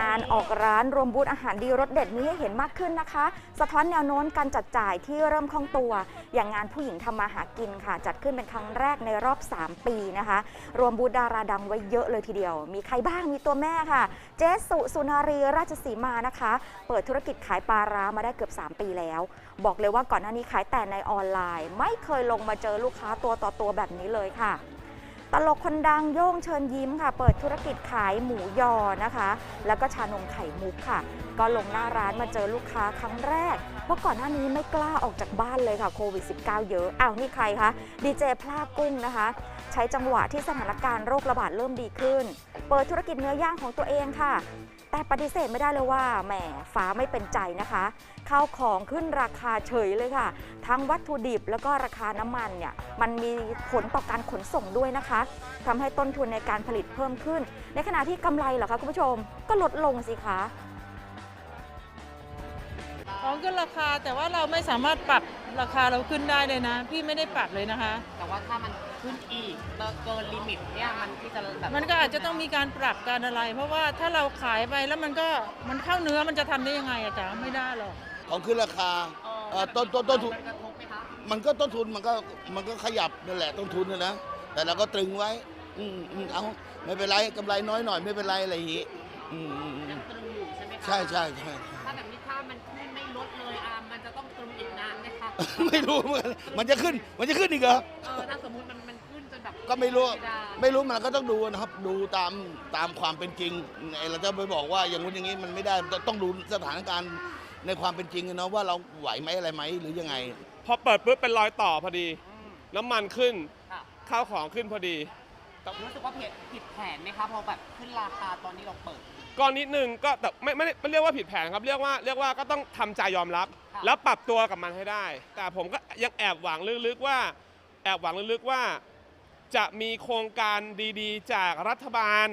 งานออกร้านรวมบูธอาหารดีรสเด็ดนี้ให้เห็นมากขึ้นนะคะ สะท้อนแนวโน้มการจัดจ่ายที่เริ่มคล่องตัว อย่างงานผู้หญิงทำมาหากินค่ะ จัดขึ้นเป็นครั้งแรกในรอบ 3 ปีนะคะ รวมบูธดาราดังไว้เยอะเลยทีเดียว มีใครบ้างมีตัวแม่ค่ะ เจสุสุนารีราชสีมานะคะ เปิดธุรกิจขายปลาร้ามาได้เกือบ 3 ปีแล้ว บอกเลยว่าก่อนหน้านี้ขายแต่ในออนไลน์ ไม่เคยลงมาเจอลูกค้าตัวต่อตัวแบบนี้เลยค่ะ ตลกคนดังโย่งเชิญยิ้มค่ะ เปิดธุรกิจขายหมูยอนะคะ แล้วก็ชานมไข่มุกค่ะ ก็ลงหน้าร้านมาเจอลูกค้าครั้งแรก เพราะก่อนหน้านี้ไม่กล้าออกจากบ้านเลยค่ะโควิด -19 เยอะอ้าวนี่ใครคะดีเจพลากุ้งนะคะ ใช้จังหวะที่สถานการณ์โรคระบาดเริ่มดีขึ้น เปิดธุรกิจเนื้อย่างของตัวเองค่ะ แต่ปฏิเสธไม่ได้เลยว่าแหมฟ้าไม่เป็นใจนะคะข้าวของขึ้นราคาเฉยเลยค่ะ ทั้งวัตถุดิบแล้วก็ราคาน้ำมันเนี่ยมันมีผลต่อการขนส่งด้วยนะคะทำให้ต้นทุนในการผลิตเพิ่มขึ้น ในขณะที่กำไรเหรอคะคุณผู้ชมก็ลดลงสิคะ ของขึ้นราคาแต่ว่าเราไม่สามารถปรับราคาเราขึ้นได้เลยนะ พี่ไม่ได้ปรับเลยนะคะ แต่ว่าถ้ามันขึ้นอีกเกินลิมิตเนี่ยมันที่จะแบบมันก็อาจจะต้องมีการปรับการอะไร เพราะว่าถ้าเราขายไปแล้วมันก็มันเข้าเนื้อมันจะทำได้ยังไงอะจ๊ะไม่ได้หรอก ของขึ้นราคาเอเอ่ออต้นต้นต้นทุน มันกระทบไหมคะมันก็ต้นทุนมันก็มันก็ขยับนั่นแหละต้นทุนนะนะแต่เราก็ตรึงไว้ อืมอืมเอาไม่เป็นไรกำไรน้อยหน่อยไม่เป็นไรอะไรอย่างงี้อืมอืมอืยัมงตรึงอยู่ใช่ไหมคะ ใช่ใช่ใช่ถ้าแบบนี้ถ้า มันขึ้นไม่ลดเลยอะมันจะต้องตรึงอีกนานไหมคะไม่รู้เหมือนกันมันจะขึ้น มันจะขึ้นอีกเหรอ เออถ้าสมมติมันมันขึ้นจนแบบก็ไม่รู้ด้ไม่รู้มันก็ต้องดูนะครับดูตามตามความเป็นจริงไอ้เราจะไปบอกว่าอย่างนู้นอย่างนี้มันไม่ได้ต้องต้องดูสถานการณ์ในความเป็นจริงอะเนาะว่าเราไหวไหมอะไรไหมหรือยังไง พอเปิดปุ๊บเป็นรอยต่อพอดี อืม น้ำมันขึ้น ค่ะ ข้าวของขึ้นพอดี รู้สึกว่าผิดผิดแผนไหมคะพอแบบขึ้นราคาตอนนี้เราเปิด ก็นิดนึงก็แต่ไม่ไม่ได้ไม่เรียกว่าผิดแผนครับเรียกว่าเรียกว่าก็ต้องทำใจยอมรับ ค่ะ แล้วปรับตัวกับมันให้ได้ แต่ผมก็ยังแอบหวังลึกๆว่า แอบหวังลึกๆว่า จะมีโครงการดีๆ จากรัฐบาล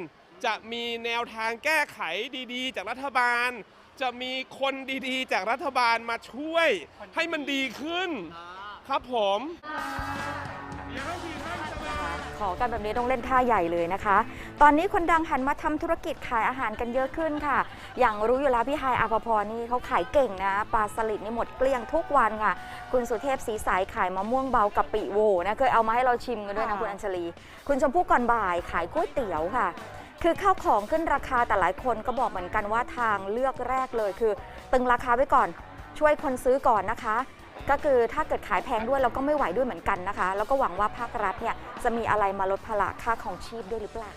จะมีแนวทางแก้ไขดีๆ จากรัฐบาล จะมีคนดีๆ จากรัฐบาลมาช่วย ให้มันดีขึ้น อ่า ครับผม ขอกันแบบนี้ต้องเล่นท่าใหญ่เลยนะคะ ตอนนี้คนดังหันมาทำธุรกิจขายอาหารกันเยอะขึ้นค่ะ อย่างรู้อยู่แล้วพี่ไฮายอาภพรนี่เขาขายเก่งนะปลาสลิดนี่หมดเกลี้ยงทุกวันค่ะ คุณสุเทพสีสายขายมะม่วงเบากะปิโหวนะเคยเอามาให้เราชิมกันด้วยนะค่ะคุณอัญชลี คุณชมพู่ก่อนบ่ายขายก๋วยเตี๋ยวค่ะคือข้าวของขึ้นราคาแต่หลายคนก็บอกเหมือนกันว่าทางเลือกแรกเลยคือ ตึงราคาไว้ก่อนช่วยคนซื้อก่อนนะคะ ก็คือถ้าเกิดขายแพงด้วยเราก็ไม่ไหวด้วยเหมือนกันนะคะ แล้วก็หวังว่าภาครัฐเนี่ยจะมีอะไรมาลดภาระค่าของชีพด้วยหรือเปล่า